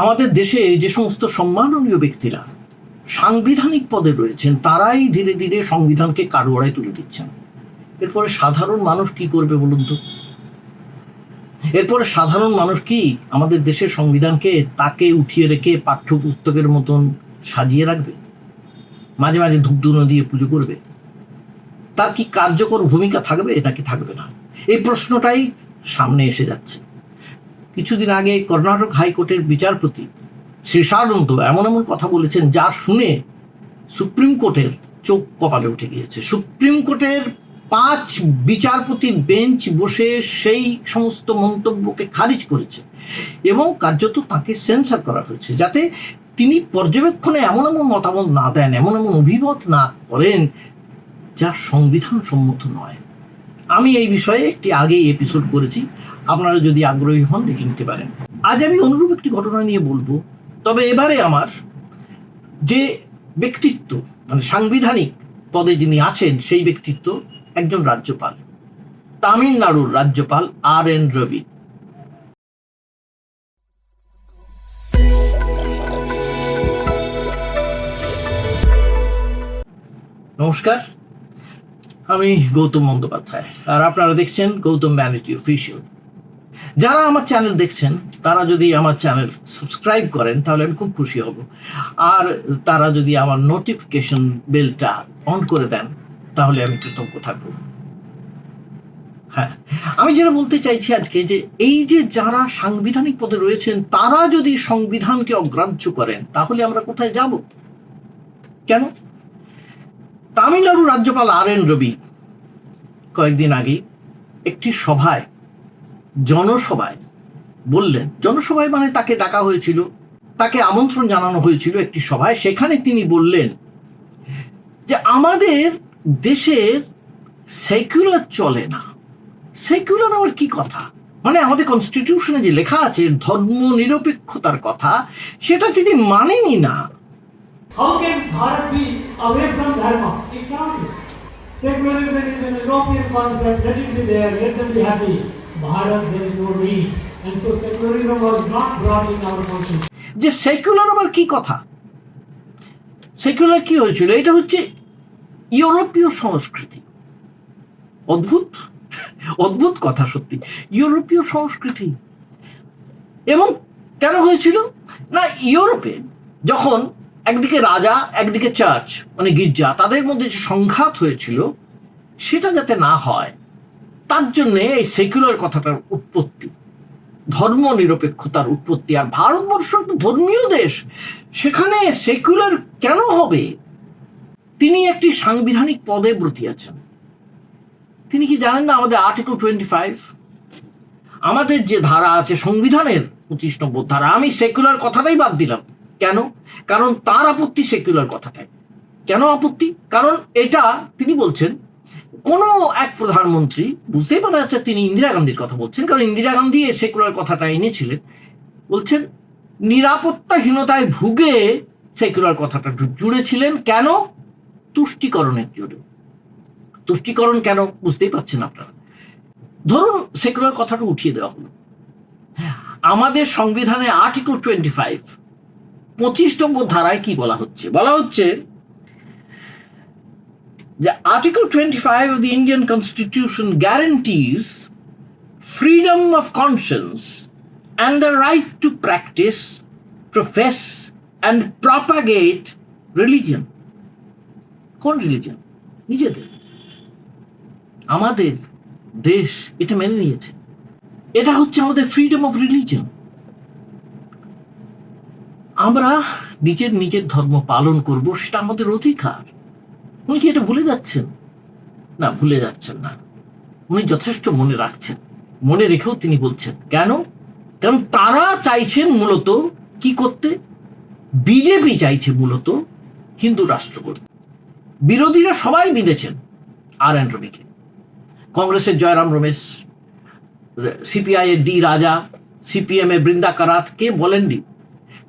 আমাদের দেশে যে সমস্ত সম্মাননীয় ব্যক্তিরা সাংবিধানিক পদে রয়েছেন, তারাই ধীরে ধীরে সংবিধানকে কারোয়াড়ায় তুলে দিচ্ছেন। এরপরে সাধারণ মানুষ কি করবে বলুন তো? এরপরে সাধারণ মানুষ কি আমাদের দেশের সংবিধানকে তাকে উঠিয়ে রেখে পাঠ্যপুস্তকের মতন সাজিয়ে রাখবে? মাঝে মাঝে ধূপধুনো দিয়ে পুজো করবে? তার কি কার্যকর ভূমিকা থাকবে নাকি থাকবে না? এই প্রশ্নটাই সামনে এসে যাচ্ছে। কিছুদিন আগে কর্ণাটক হাইকোর্টের বিচারপতি শ্রী সারন্ত এমন এমন কথা বলেছেন যা শুনে সুপ্রিম কোর্টের চোখ কপালে উঠে গিয়েছে। সুপ্রিম কোর্টের পাঁচ বিচারপতির বেঞ্চ বসে সেই সমস্ত মন্তব্যকে খারিজ করেছে এবং কার্যত তাকে সেন্সার করা হয়েছে যাতে তিনি পর্যবেক্ষণে এমন এমন মতামত না দেন, এমন এমন অভিমত না করেন যা সংবিধান সম্মত নয়। আমি এই বিষয়ে একটি আগেই এপিসোড করেছি। আপনারা যদি আগ্রহী হন, দেখে নিতে পারেন। আজ আমি অনুরূপ একটি ঘটনা নিয়ে বলব। তবে এবারে আমার যে ব্যক্তিত্ব মানে সাংবিধানিক পদে যিনি আছেন, সেই ব্যক্তিত্ব একজন রাজ্যপাল। তামিলনাড়ুর রাজ্যপাল আর এন রবি। নমস্কার, আমি গৌতম বন্দ্যোপাধ্যায়। আর আপনারা দেখছেন গৌতম ব্যানার্জি অফিসিয়াল। যারা আমার চ্যানেল দেখছেন, তারা যদি আমার চ্যানেল সাবস্ক্রাইব করেন, তাহলে আমি খুব খুশি হব। আর তারা যদি আমার নোটিফিকেশন বেলটা অন করে দেন, তাহলে আমি কৃতজ্ঞ থাকব। হ্যাঁ আমি যেটা বলতে চাইছি আজকে যে, এই যে যারা সাংবিধানিক পদে রয়েছেন, তারা যদি সংবিধানকে অগ্রাহ্য করেন, তাহলে আমরা কোথায় যাব? কেন? তামিলনাড়ু রাজ্যপাল আর এন রবি কয়েকদিন আগে একটি সভায় জনসভায় বললেন জনসভায় মানে তাকে ডাকা হয়েছিল তাকে আমন্ত্রণ জানানো হয়েছিল একটি সভায় সেখানে তিনি বললেন যে আমাদের দেশের সেকুলার চলে না। সেকুলার আবার কি কথা? মানে আমাদের কনস্টিটিউশনে যে লেখা আছে ধর্ম নিরপেক্ষতার কথা সেটা তিনি মানেনি না. Secularism is an European concept, let it be there, let them be happy. Bharat, there is no need. And so secularism was not brought in our constitution. যে সেকুলার আবার কি কথা? সেকুলার কি হয়েছিল? এটা হচ্ছে ইউরোপীয় সংস্কৃতি। অদ্ভুত। অদ্ভুত কথা সত্যি। ইউরোপীয় সংস্কৃতি। এবং কেন হয়েছিল? না ইউরোপে যখন একদিকে রাজা একদিকে চার্চ মানে গির্জা তাদের মধ্যে যে সংঘাত হয়েছিল সেটা যাতে না হয় তার জন্যে এই সেকুলার কথাটার উৎপত্তি ধর্ম নিরপেক্ষতার উৎপত্তি। আর ভারতবর্ষ তো ধর্মীয় দেশ, সেখানে সেকুলার কেন হবে? তিনি একটি সাংবিধানিক পদে ব্রতী আছেন। তিনি কি জানেন না আমাদের আর্টিকেল টোয়েন্টি ফাইভ আমাদের যে ধারা আছে সংবিধানের পঁচিশ নম্বর ধারা, আমি সেকুলার কথাটাই বাদ দিলাম। কেন? কারণ তার আপত্তি সেকুলার কথাটাই। কেন আপত্তি? কারণ এটা তিনি বলছেন কোনো এক প্রধানমন্ত্রী বুঝতেই পারা যাচ্ছে তিনি ইন্দিরা গান্ধীর কথা বলছেন, কারণ ইন্দিরা গান্ধী এই সেকুলার কথাটা এনেছিলেন। বলছেন, নিরাপত্তাহীনতায় ভুগে সেকুলার কথাটা জুড়েছিলেন কেন? তুষ্টিকরণের জন্য তুষ্টিকরণ কেন? বুঝতেই পারছেন আপনারা। ধরুন সেকুলার কথাটা উঠিয়ে দেওয়া হলো। আমাদের সংবিধানে আর্টিকেল টোয়েন্টি ফাইভ পঁচিশ নম্বর ধারায় কি বলা হচ্ছে? বলা হচ্ছে যে article twenty five of the Indian constitution guarantees freedom of conscience and the right to practice, profess, and propagate religion. কোন রিলিজন নিজেদের। আমাদের দেশ এটা মেনে নিয়েছে। এটা হচ্ছে আমাদের ফ্রিডম অফ রিলিজন আমরা নিজের নিজের ধর্ম পালন করব সেটা আমাদের অধিকার। উনি কি এটা ভুলে যাচ্ছেন? না, ভুলে যাচ্ছেন না। উনি যথেষ্ট মনে রাখছেন। মনে রেখেও তিনি বলছেন, কেন? কারণ তারা চাইছেন মূলত কি করতে? বিজেপি চাইছে মূলত হিন্দু রাষ্ট্র করতে বিরোধীরা সবাই বিঁধেছেন আর রবিকে। কংগ্রেসের জয়রাম রমেশ সিপিআই এর ডি রাজা সিপিএম বৃন্দা কারাত, কে বলেননি?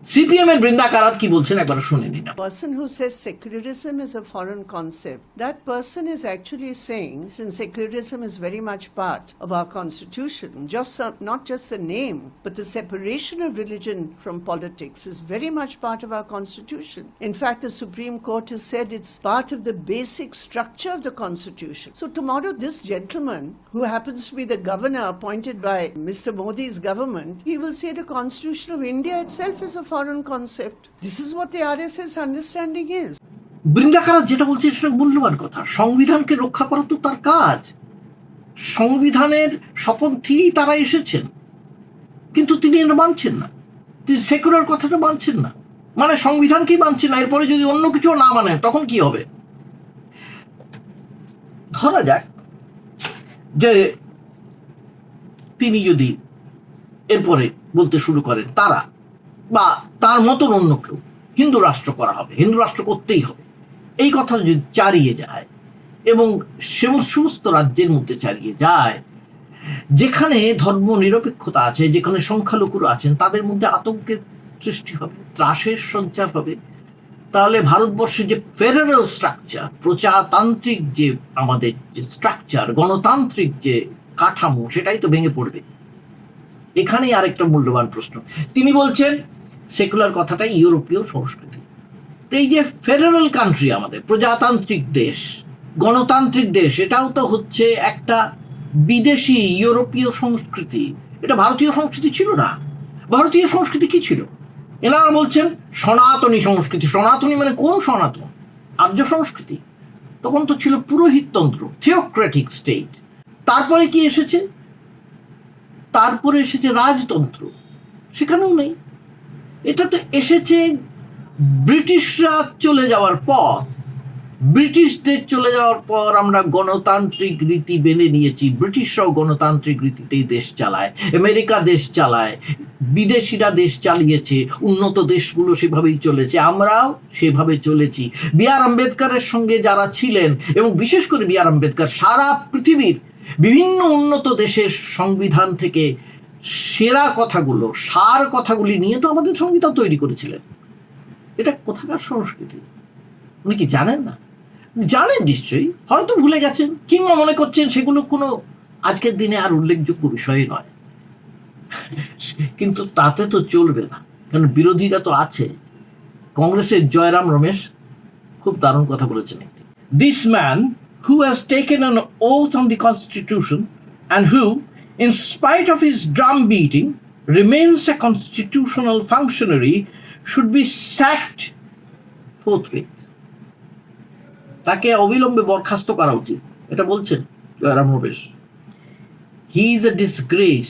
সিপিএম এর বৃন্দা কারাত কি বলছেন একবার শুনে নিন person who says secularism is a foreign concept, that person is actually saying, since secularism is very much part of our constitution, just uh, not just the name, but the separation of religion from politics is very much part of our constitution. In fact, the Supreme Court has said it's part of the basic structure of the constitution. So tomorrow, this gentleman, who happens to be the governor appointed by Mr. Modi's government, he will say the constitution of India itself is a foreign concept. This is what the RSS understanding is. Brinda কারাত যেটা বলছে সেটা মূল্যবান কথা। সংবিধানকে রক্ষা করা তো তার কাজ। সংবিধানের শপথ তারা এসেছেন। কিন্তু তিনি এটা মানছেন না। তিনি সেকুলার কথাটা মানছেন না। মানে সংবিধানকেই মানছেন না। এরপরে যদি অন্য কিছু না মানেন, তখন কি হবে? ধরা যাক যে তিনি যদি এরপরে বলতে শুরু করেন, তারা বা তার মতন অন্য কেউ। হিন্দু রাষ্ট্র করা হবে, হিন্দু রাষ্ট্র করতেই হবে। এই কথা যদি চারিয়ে যায় এবং সমস্ত রাজ্যের মধ্যে চালিয়ে যায়, যেখানে ধর্ম নিরপেক্ষতা আছে, যেখানে সংখ্যালঘুরা আছেন, তাদের মধ্যে আতঙ্কের সৃষ্টি হবে, ত্রাসের সঞ্চার হবে, তাহলে ভারতবর্ষে যে ফেডারেল স্ট্রাকচার প্রজাতান্ত্রিক যে আমাদের যে স্ট্রাকচার গণতান্ত্রিক যে কাঠামো, সেটাই তো ভেঙে পড়বে। এখানেই আরেকটা মূল্যবান প্রশ্ন। তিনি বলছেন সেকুলার কথাটাই ইউরোপীয় সংস্কৃতি। এই যে ফেডারেল কান্ট্রি আমাদের, প্রজাতান্ত্রিক দেশ, গণতান্ত্রিক দেশ, এটাও তো হচ্ছে একটা বিদেশি ইউরোপীয় সংস্কৃতি। এটা ভারতীয় সংস্কৃতি ছিল না। ভারতীয় সংস্কৃতি কি ছিল? এনারা বলছেন সনাতনী সংস্কৃতি। সনাতনী মানে কোন সনাতন? আর্য সংস্কৃতি। তখন তো ছিল পুরোহিততন্ত্র থিওক্রেটিক স্টেট তারপরে কি এসেছে? তারপরে এসেছে রাজতন্ত্র। সেখানেও নেই। এটা তো এসেছে ব্রিটিশরা চলে যাওয়ার পর। ব্রিটিশদের চলে যাওয়ার পর আমরা গণতান্ত্রিক রীতি মেনে নিয়েছি। ব্রিটিশরাও গণতান্ত্রিক রীতিতেই দেশ চালায়, আমেরিকা দেশ চালায়, বিদেশিরা দেশ চালিয়েছে, উন্নত দেশগুলো সেভাবেই চলেছে, আমরাও সেভাবে চলেছি। বি আর আম্বেদকরের সঙ্গে যারা ছিলেন এবং বিশেষ করে বি আর আম্বেদকর, সারা পৃথিবীর বিভিন্ন উন্নত দেশের সংবিধান থেকে সেরা কথাগুলো, সার কথাগুলি নিয়ে তো আমাদের সংবিধান তৈরি করেছিলেন। এটা কোথাকার সংস্কৃতি? উনি কি জানেন না? জানেন নিশ্চয়ই, হয়তো ভুলে গেছেন, কিংবা মনে করছেন সেগুলো কোনো আজকের দিনে আর উল্লেখযোগ্য বিষয় নয়। কিন্তু তাতে তো চলবে না, কারণ বিরোধীরা তো আছে। কংগ্রেসের জয়রাম রমেশ খুব দারুণ কথা বলেছেন একটি। This man who has taken an oath on the constitution and who in spite of his drum beating, remains a constitutional functionary, should be sacked forthwith. তাকে অবিলম্বে বরখাস্ত করা উচিত। এটা বলছেন Jairam Ramesh. He is a disgrace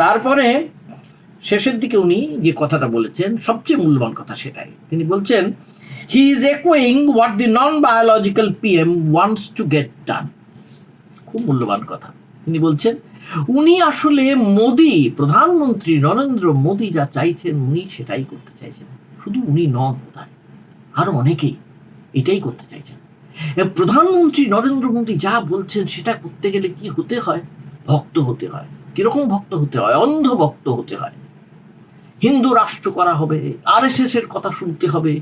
তারপরে শেষের দিকে উনি যে কথাটা বলেছেন সবচেয়ে মূল্যবান কথা সেটাই। তিনি বলছেন he is একোয়িং what the non biological PM wants to get done খুব মূল্যবান কথা। তিনি বলছেন, উনি আসলে মোদি, প্রধানমন্ত্রী নরেন্দ্র মোদি যা চাইছেন উনি সেটাই করতে চাইছেন। শুধু উনি নন বোধহয় আরও অনেকেই এটাই করতে চাইছেন। প্রধানমন্ত্রী নরেন্দ্র মোদি যা বলছেন সেটা করতে গেলে কি হতে হয়? ভক্ত হতে হয়। কীরকম ভক্ত হতে হয়? অন্ধ ভক্ত হতে হয়। হিন্দু রাষ্ট্র করা হবে আর এর কথা শুনতে হবে।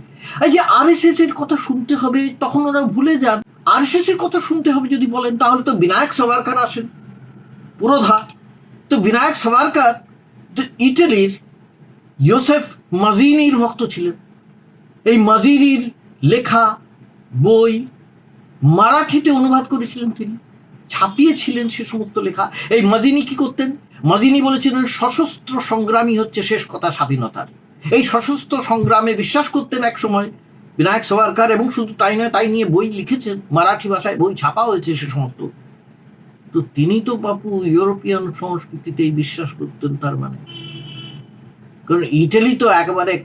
এই যে আর এর কথা শুনতে হবে, তখন ওরা ভুলে যান। আর এর কথা শুনতে হবে যদি বলেন, তাহলে তো বিনায়ক সাভারকার আসেন। পুরোধা। তো বিনায়ক সাভারকার, তো ইটালির ইউসেফ মাজিনির ভক্ত ছিলেন। এই মাজিনির লেখা, বই মারাঠিতে অনুবাদ করেছিলেন তিনি। ছাপিয়েছিলেন সে সমস্ত লেখা। এই মাজিনি কি করতেন? মাজিনি বলেছিলেন, সশস্ত্র সংগ্রামী হচ্ছে শেষ কথা স্বাধীনতার। এই সশস্ত্র সংগ্রামে বিশ্বাস করতেন এক সময় বিনায়ক সাভারকার এবং শুধু তাই নয়, তাই নিয়ে বই লিখেছেন। মারাঠি ভাষায় বই ছাপা হয়েছে সে সমস্ত। তো তিনি তো বাপু ইউরোপিয়ান সংস্কৃতিতেই বিশ্বাস করতেন তার মানে। কারণ ইটালি তো একেবারে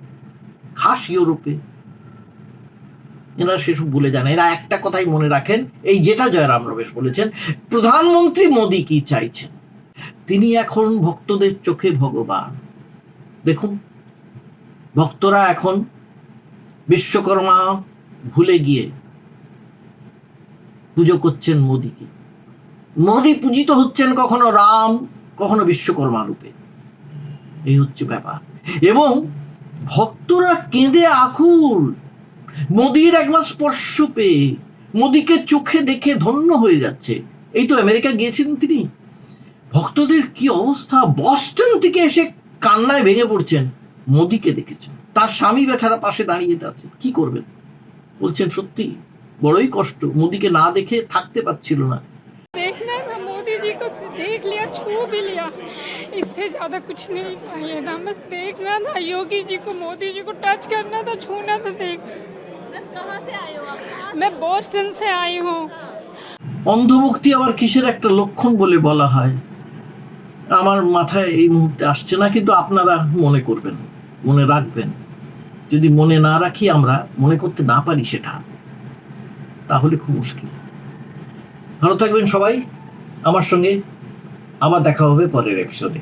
খাস ইউরোপে। এরা সেসব ভুলে যান এরা একটা কথাই মনে রাখেন, এই যেটা জয়রাম রমেশ বলেছেন, প্রধানমন্ত্রী মোদী কি চাইছেন? তিনি এখন ভক্তদের চোখে ভগবান। দেখুন, ভক্তরা এখন বিশ্বকর্মা ভুলে গিয়ে পুজো করছেন মোদীকে। মোদী পূজিত হচ্ছেন কখনো রাম, কখনো বিশ্বকর্মা রূপে। এই হচ্ছে ব্যাপার। এবং ভক্তরা কেঁদে আকুল। মোদীর একবার স্পর্শ পেয়ে মোদীকে চোখে দেখে ধন্য হয়ে যাচ্ছে। এই তো আমেরিকা গিয়েছিলেন তিনি। ভক্তদের কি অবস্থা? বস্টন থেকে এসে কান্নায় ভেঙে পড়ছেন। মোদীকে দেখেছেন। তার স্বামী বেচারা পাশে দাঁড়িয়ে যাচ্ছেন কি করবেন? বলছেন, সত্যি, বড়ই কষ্ট। মোদীকে না দেখে থাকতে পারছিল না। देख लिया छू भी लिया इससे ज्यादा कुछ नहीं चाहिए था बस देखना था योगी जी को मोदी जी को टच करना था छूना था देख कहाँ से आए हो आप कहाँ मैं बोस्टन से आई हूँ অন্ধভক্তি আবার কিসের একটা লক্ষণ বলে বলা হয় আমার মাথায় এই মুহূর্তে আসছে না কিন্তু আপনারা মনে করবেন মনে রাখবেন যদি মনে না রাখি আমরা মনে করতে না পারি সেটা তাহলে খুব মুশকিল ভালো থাকবেন সবাই আমার সঙ্গে আবার দেখা হবে পরের এপিসোডে